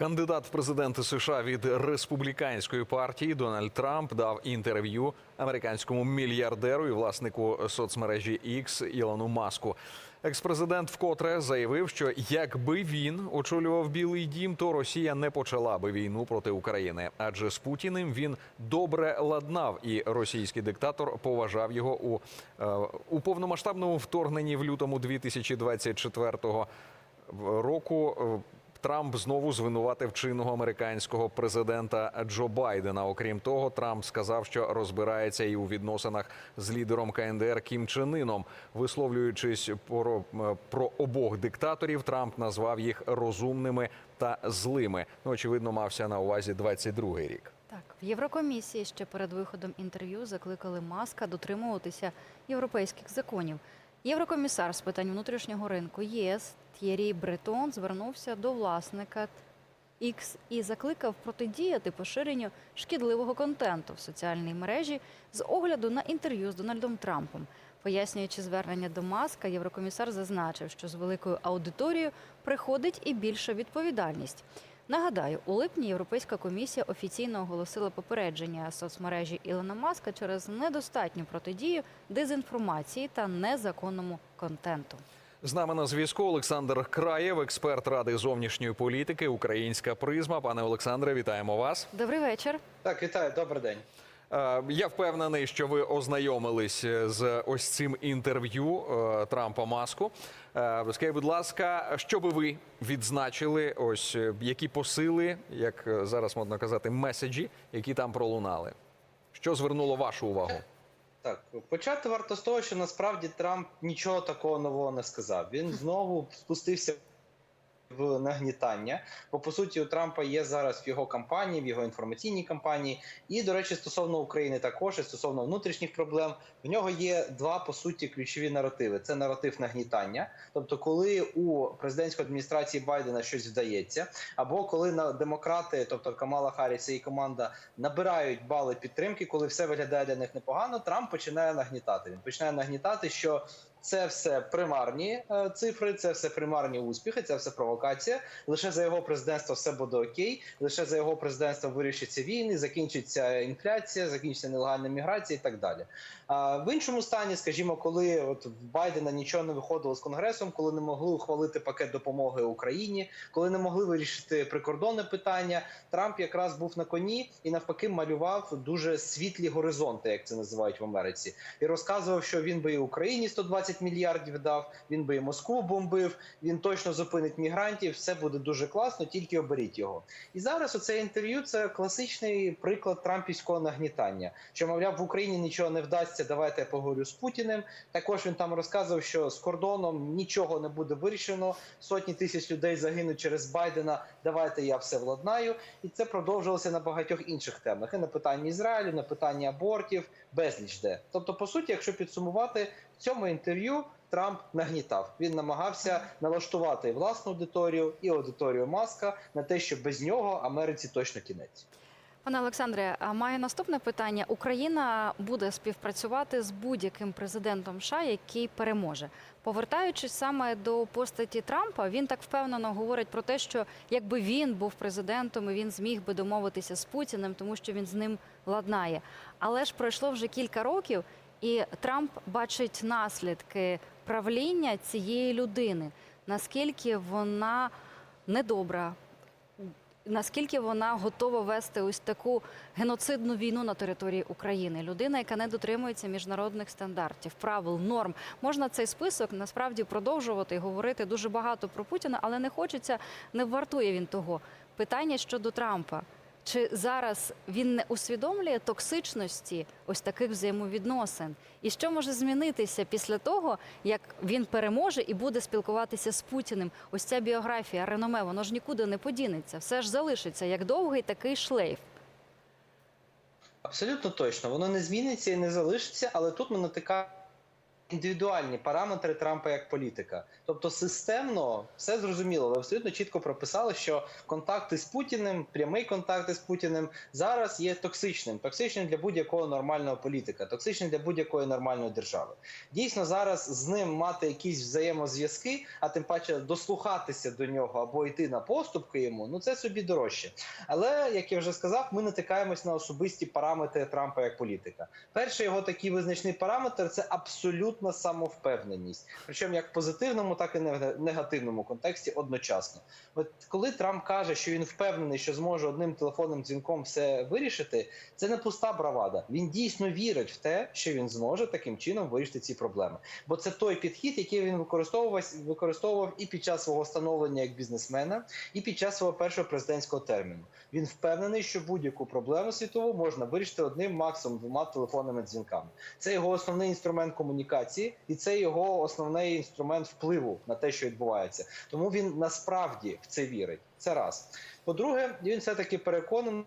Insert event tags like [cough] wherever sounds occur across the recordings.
Кандидат в президенти США від республіканської партії Дональд Трамп дав інтерв'ю американському мільярдеру і власнику соцмережі X Ілону Маску. Експрезидент вкотре заявив, що якби він очолював Білий Дім, то Росія не почала би війну проти України, адже з Путіним він добре ладнав, і російський диктатор поважав його у, е, у повномасштабному вторгненні в лютому 2024 року. Трамп знову звинуватив чинного американського президента Джо Байдена. Окрім того, Трамп сказав, що розбирається і у відносинах з лідером КНДР Кім Чен Іном. Висловлюючись про, е, про обох диктаторів, Трамп назвав їх розумними та злими. Ну, очевидно, мався на увазі 22-й рік. Так, в Єврокомісії ще перед виходом інтерв'ю закликали Маска дотримуватися європейських законів. Єврокомісар з питань внутрішнього ринку ЄС Т'єрі Бретон звернувся до власника X і закликав протидіяти поширенню шкідливого контенту в соціальній мережі з огляду на інтерв'ю з Дональдом Трампом. Пояснюючи звернення до Маска, єврокомісар зазначив, що з великою аудиторією приходить і більша відповідальність. Нагадаю, у липні Європейська комісія офіційно оголосила попередження соцмережі Ілона Маска через недостатню протидію дезінформації та незаконному контенту. З нами на зв'язку Олександр Краєв, експерт ради зовнішньої політики, українська призма. Пане Олександре, вітаємо вас. Добрий вечір. Так, вітаю, добрий день. Е, Я впевнений, що ви ознайомились з ось цим інтерв'ю е, Трампа Маску. Е, Скажіть, будь ласка, що би ви відзначили? Ось е, які посили, як е, зараз модно казати, меседжі, які там пролунали? Що звернуло вашу увагу? Так, почати варто з того, що насправді Трамп нічого такого нового не сказав. Він знову спустився в нагнітання. Бо по суті у Трампа є зараз в його кампанії, в його інформаційній кампанії. І, до речі, стосовно України також і стосовно внутрішніх проблем, в нього є два по суті ключові наративи: це наратив нагнітання. Тобто, коли у президентської адміністрації Байдена щось вдається, або коли на демократи, тобто Камала Харріса і команда, набирають бали підтримки, коли все виглядає для них непогано, Трамп починає нагнітати. Він починає нагнітати, що це все примарні е, цифри, це все примарні успіхи, це все провокація. Лише за його президентства все буде окей. Лише за його президентства вирішаться війни, закінчиться інфляція, закінчиться нелегальна міграція і так далі. А в іншому стані, скажімо, коли от Байдена нічого не виходило з конгресом, коли не могли ухвалити пакет допомоги Україні, коли не могли вирішити прикордонне питання, Трамп якраз був на коні і навпаки малював дуже світлі горизонти, як це називають в Америці, і розказував, що він би і Україні 120 мільярдів дав, він би і Москву бомбив, він точно зупинить мігрантів. Все буде дуже класно, тільки оберіть його. І зараз оце інтерв'ю це класичний приклад трампівського нагнітання, що мовляв в Україні нічого не вдасться. Давайте я поговорю з Путіним. Також він там розказував, що з кордоном нічого не буде вирішено. Сотні тисяч людей загинуть через Байдена. Давайте я все владнаю. І це продовжувалося на багатьох інших темах. І на питанні Ізраїлю, на питанні абортів, безліч де. Тобто, по суті, якщо підсумувати цьому інтерв'ю. Трамп нагнітав. Він намагався налаштувати власну аудиторію і аудиторію Маска на те, що без нього Америці точно кінець. Пане Олександре, маю наступне питання. Україна буде співпрацювати з будь-яким президентом США, який переможе. Повертаючись саме до постаті Трампа, він так впевнено говорить про те, що якби він був президентом, він зміг би домовитися з Путіним, тому що він з ним ладнає. Але ж пройшло вже кілька років, і Трамп бачить наслідки правління цієї людини. Наскільки вона недобра, наскільки вона готова вести ось таку геноцидну війну на території України? Людина, яка не дотримується міжнародних стандартів, правил, норм. Можна цей список насправді продовжувати і говорити дуже багато про Путіна, але не хочеться, не вартує він того. Питання щодо Трампа. Чи зараз він не усвідомлює токсичності ось таких взаємовідносин? І що може змінитися після того, як він переможе і буде спілкуватися з Путіним? Ось ця біографія, реноме, воно ж нікуди не подінеться. Все ж залишиться як довгий такий шлейф. Абсолютно точно, воно не зміниться і не залишиться, але тут ми натикаємо індивідуальні параметри Трампа як політика. Тобто системно все зрозуміло, ви абсолютно чітко прописали, що контакти з Путіним, прямий контакти з Путіним зараз є токсичним, токсичним для будь-якого нормального політика, токсичним для будь-якої нормальної держави. Дійсно, зараз з ним мати якісь взаємозв'язки, а тим паче дослухатися до нього або йти на поступки йому, ну це собі дорожче. Але як я вже сказав, ми натикаємось на особисті параметри Трампа як політика. Перший його такий визначний параметр це абсолютна самовпевненість, причому як в позитивному, так і в негативному контексті одночасно. От коли Трамп каже, що він впевнений, що зможе одним телефонним дзвінком все вирішити, це не пуста бравада. Він дійсно вірить в те, що він зможе таким чином вирішити ці проблеми. Бо це той підхід, який він використовував використовував і під час свого становлення як бізнесмена, і під час свого першого президентського терміну. Він впевнений, що будь-яку проблему світову можна вирішити одним максимум двома телефонними дзвінками. Це його основний інструмент комунікації, і це його основний інструмент впливу на те, що відбувається. Тому він насправді в це вірить. Це раз. По-друге, він все таки переконаний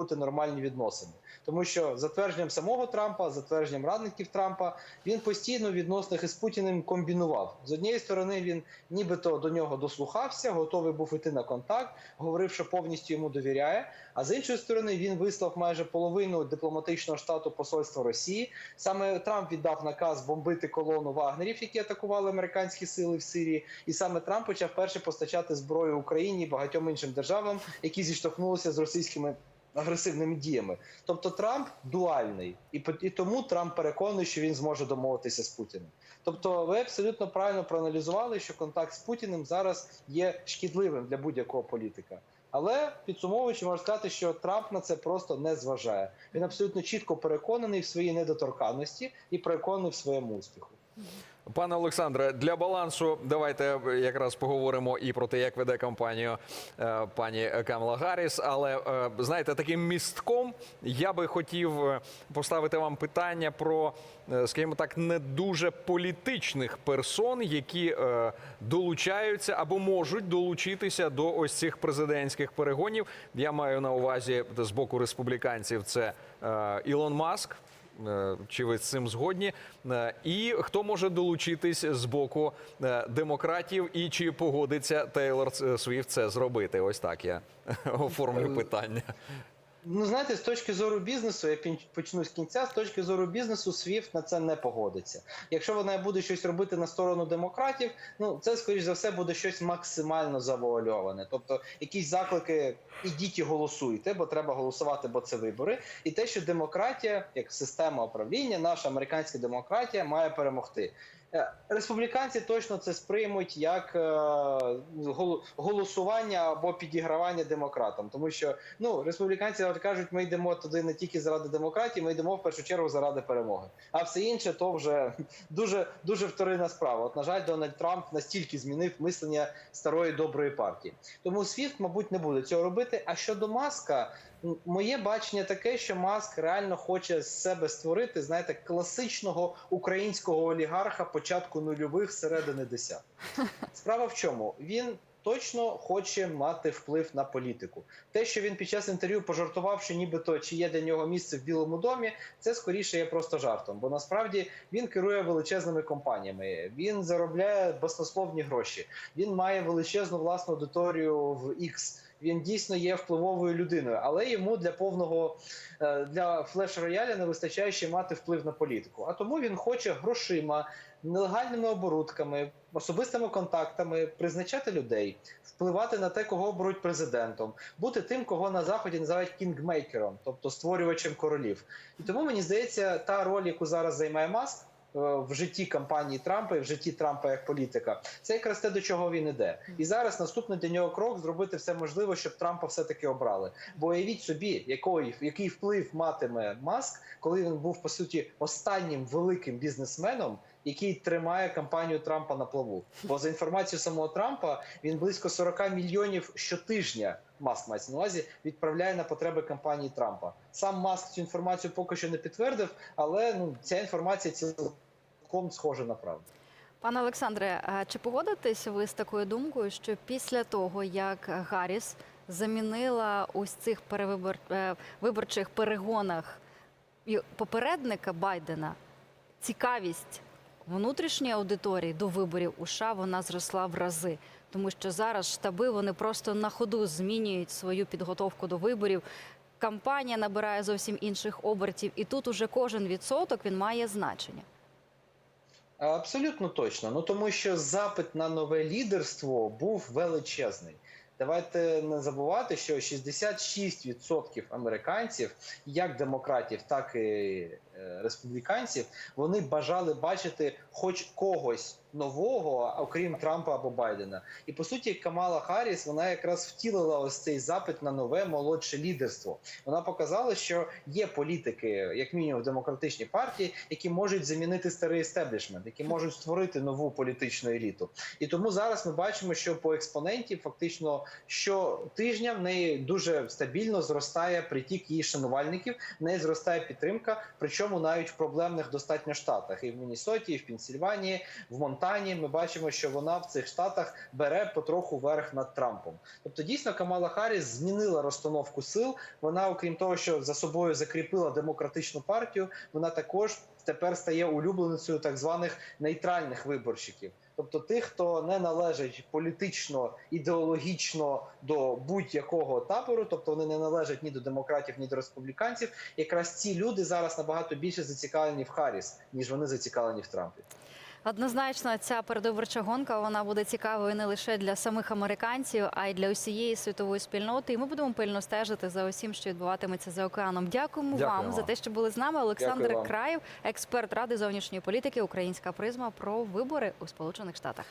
бути нормальні відносини, тому що за твердженням самого Трампа, за твердженням радників Трампа, він постійно в відносинах із Путіним комбінував. З однієї сторони, він нібито до нього дослухався, готовий був іти на контакт, говорив, що повністю йому довіряє. А з іншої сторони, він вислав майже половину дипломатичного штату посольства Росії. Саме Трамп віддав наказ бомбити колону вагнерів, які атакували американські сили в Сирії. І саме Трамп почав перше постачати зброю Україні і багатьом іншим державам, які зіштовхнулися з російськими агресивними діями. Тобто Трамп дуальний, і і тому Трамп переконаний, що він зможе домовитися з Путіним. Тобто, ви абсолютно правильно проаналізували, що контакт з Путіним зараз є шкідливим для будь-якого політика. Але підсумовуючи, можна сказати, що Трамп на це просто не зважає. Він абсолютно чітко переконаний в своїй недоторканності і переконаний в своєму успіху. Пане Олександре, для балансу давайте якраз поговоримо і про те, як веде кампанію е, пані Камала Гарріс. Але е, знаєте, таким містком я би хотів е, поставити вам питання про, скажімо так, не дуже політичних персон, які долучаються або можуть долучитися до ось цих президентських перегонів. Я маю на увазі з боку республіканців це Ілон Маск. Е, Чи ви з цим згодні? Е, І хто може долучитись з боку е, демократів, і чи погодиться Тейлор Свіфт це зробити? Ось так я [laughs] оформлю питання. Ну, знаєте, з точки зору бізнесу, я почну з кінця. З точки зору бізнесу, SWIFT на це не погодиться. Якщо вона буде щось робити на сторону демократів, ну це скоріш за все буде щось максимально завуальоване. Тобто, якісь заклики ідіть і голосуйте, бо треба голосувати, бо це вибори. І те, що демократія, як система управління, наша американська демократія має перемогти. Е, Республіканці точно це сприймуть як е, голосування або підігравання демократам, тому що ну республіканці кажуть, ми йдемо туди не тільки заради демократії, ми йдемо в першу чергу заради перемоги. А все інше то вже [laughs] дуже дуже вторинна справа. От на жаль, Дональд Трамп настільки змінив мислення старої доброї партії. Тому Свіфт, мабуть, не буде цього робити. А щодо маска, моє бачення таке, що Маск реально хоче з себе створити, знаєте, класичного українського олігарха початку нульових середини десятих. Справа в чому? Він точно хоче мати вплив на політику. Те, що він під час інтерв'ю пожартував, що нібито чи є для нього місце в Білому домі, це скоріше є просто жартом. Бо насправді він керує величезними компаніями. Він заробляє баснословні гроші. Він має величезну власну аудиторію в X. Він дійсно є впливовою людиною, але йому для повного е, для флеш-рояля не вистачає ще мати вплив на політику. А тому він хоче грошима, нелегальними оборудками, особистими контактами призначати людей, впливати на те, кого оберуть президентом, бути тим, кого на заході називають кінгмейкером, тобто створювачем королів. І тому мені здається, та роль, яку зараз займає Маск. Е, В житті кампанії Трампа і в житті Трампа як політика, це якраз те, до чого він іде. І зараз наступний для нього крок зробити все можливе, щоб Трампа все-таки обрали. Бо уявіть собі, який, який вплив матиме Маск, коли він був по суті останнім великим бізнесменом, який тримає кампанію Трампа на плаву. Бо за інформацією самого Трампа він близько 40 мільйонів щотижня. Маск мається на увазі відправляє на потреби кампанії Трампа. Сам Маск цю інформацію поки що не підтвердив, але ну ця інформація цілком схожа на правду. Пане Олександре, а чи погодитесь ви з такою думкою, що після того, як Гарріс замінила ось цих перевибор... е, виборчих перегонах попередника Байдена, цікавість внутрішньої аудиторії до виборів у США вона зросла в рази. Тому що зараз штаби вони просто на ходу змінюють свою підготовку до виборів. Кампанія набирає зовсім інших обертів, і тут уже кожен відсоток він має значення. Абсолютно точно. Ну тому що запит на нове лідерство був величезний. Давайте не забувати, що 66% американців, як демократів, так і е, республіканців, вони бажали бачити хоч когось нового, окрім Трампа або Байдена. І по суті, Камала Харріс вона якраз втілила ось цей запит на нове молодше лідерство. Вона показала, що є політики, як мінімум в демократичній партії, які можуть замінити старий естеблішмент, які можуть створити нову політичну еліту. І тому зараз ми бачимо, що по експоненті фактично щотижня в неї дуже стабільно зростає притік її шанувальників, в неї зростає підтримка, причому навіть в проблемних достатньо штатах, і в Міннесоті, і в Пенсільванії, в Монтані. Ми бачимо, що вона в цих штатах бере потроху верх над Трампом. Тобто, дійсно, Камала Харріс змінила розстановку сил. Вона, окрім того, що за собою закріпила демократичну партію, вона також тепер стає улюбленицею так званих нейтральних виборщиків. Тобто тих, хто не належить політично, ідеологічно до будь-якого табору, тобто вони не належать ні до демократів, ні до республіканців. Якраз ці люди зараз набагато більше зацікавлені в Харріс, ніж вони зацікавлені в Трампі. Однозначно, ця передвиборча гонка вона буде цікавою не лише для самих американців, а й для усієї світової спільноти. І ми будемо пильно стежити за усім, що відбуватиметься за океаном. Дякуємо, Дякуємо вам за те, що були з нами. Олександр Дякую. Краєв, експерт ради зовнішньої політики, українська призма про вибори у Сполучених Штатах.